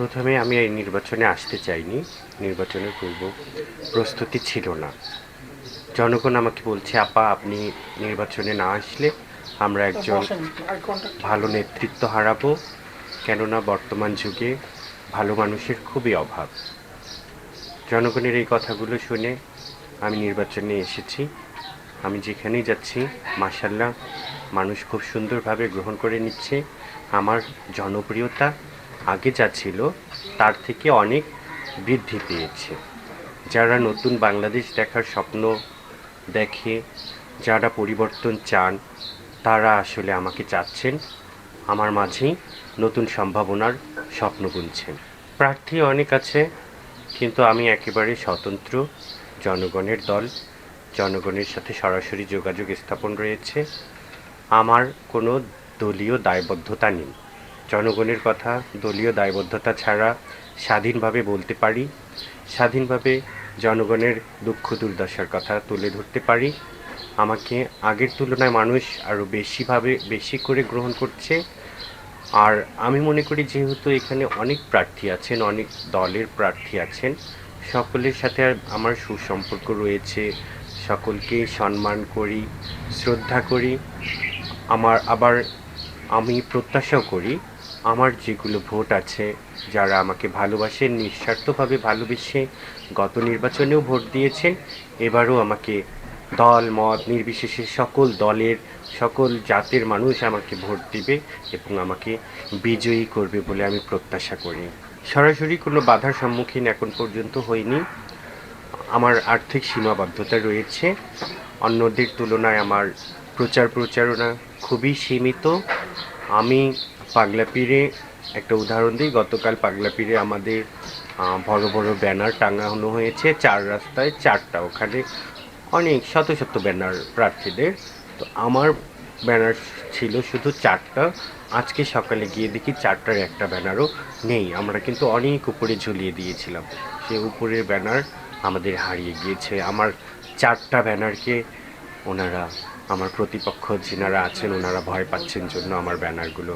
প্রথমে আমি এই নির্বাচনে আসতে চাইনি। নির্বাচনের পূর্ব প্রস্তুতি ছিল না। জনগণ আমাকে বলছে আপা আপনি নির্বাচনে না আসলে আমরা একজন ভালো নেতৃত্ব হারাবো। কেননা বর্তমান যুগে ভালো মানুষের খুবই অভাব। জনগণের এই কথাগুলো শুনে আমি নির্বাচনে এসেছি। আমি যেখানেই যাচ্ছি মাসাল্লাহ মানুষ খুব সুন্দরভাবে গ্রহণ করে নিচ্ছে। আমার জনপ্রিয়তা আগে যা ছিল, তার থেকে অনেক বৃদ্ধি পেয়েছে। যারা নতুন বাংলাদেশ দেখার স্বপ্ন দেখে, যারা পরিবর্তন চান, তারা আসলে আমাকে চাচ্ছেন, আমার মাঝেই নতুন সম্ভাবনার স্বপ্ন বুনছেন। প্রার্থী অনেক আছে, কিন্তু আমি একেবারে স্বতন্ত্র জনগণের দল, জনগণের সাথে সরাসরি যোগাযোগ স্থাপন রয়েছে। আমার কোনো দলীয় দায়বদ্ধতা নেই। জনগণের কথা, দলীয় দায়বদ্ধতা ছাড়া স্বাধীনভাবে বলতে পারি, স্বাধীনভাবে জনগণের দুঃখ দুর্দশার কথা তুলে ধরতে পারি। আমাকে আগের তুলনায় মানুষ আরও বেশিভাবে, বেশি করে গ্রহণ করছে। আর আমি মনে করি যেহেতু এখানে অনেক প্রার্থী আছেন, অনেক দলের প্রার্থী আছেন, সকলের সাথে আমার সুসম্পর্ক রয়েছে। সকলকে সম্মান করি, শ্রদ্ধা করি। আমার আবার আমি প্রত্যাশাও করি আমার যেগুলো ভোট আছে, যারা আমাকে ভালোবাসেন নিঃস্বার্থভাবে ভালোবেসে গত নির্বাচনেও ভোট দিয়েছেন এবারও আমাকে দল, মত, নির্বিশেষে সকল দলের, সকল জাতের মানুষ আমাকে ভোট দিবে এবং আমাকে বিজয়ী করবে বলে আমি প্রত্যাশা করি। সরাসরি কোনো বাধার সম্মুখীন এখন পর্যন্ত হইনি। আমার আর্থিক সীমাবদ্ধতা রয়েছে। অন্যদের তুলনায় আমার প্রচার প্রচারণা খুবই সীমিত। আমি পাগলা পীরে একটা উদাহরণ দিই। গতকাল পাগলা পীরে আমাদের বড় বড় ব্যানার টাঙানো হয়েছে চার রাস্তায় চারটা। ওখানে অনেক শত শত ব্যানার প্রার্থীদের। তো আমার ব্যানার ছিল শুধু চারটা। আজকে সকালে গিয়ে দেখি চারটার একটা ব্যানারও নেই। আমরা কিন্তু অনেক উপরে ঝুলিয়ে দিয়েছিলাম। সে উপরের ব্যানার আমাদের হারিয়ে গিয়েছে। আমার চারটা ব্যানারকে ওনারা আমার প্রতিপক্ষ যিনারা আছেন ওনারা ভয় পাচ্ছেন জন্য আমার ব্যানারগুলো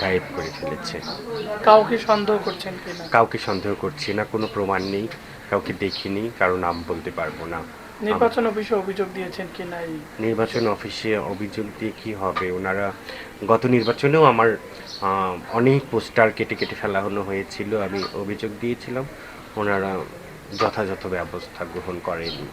গায়েব করে ফেলেছে। কাউকে সন্দেহ করছেন কিনা কাউকে সন্দেহ করছি না কোনো প্রমাণ নেই কাউকে দেখিনি কারও নাম বলতে পারব না। নির্বাচন অফিসে অভিযোগ দিয়েছেন কিনা এই? নির্বাচন অফিসে অভিযোগ দিয়ে কী হবে? ওনারা গত নির্বাচনেও আমার অনেক পোস্টার কেটে কেটে ফেলানো হয়েছিল আমি অভিযোগ দিয়েছিলাম। ওনারা যথাযথ ব্যবস্থা গ্রহণ করেনি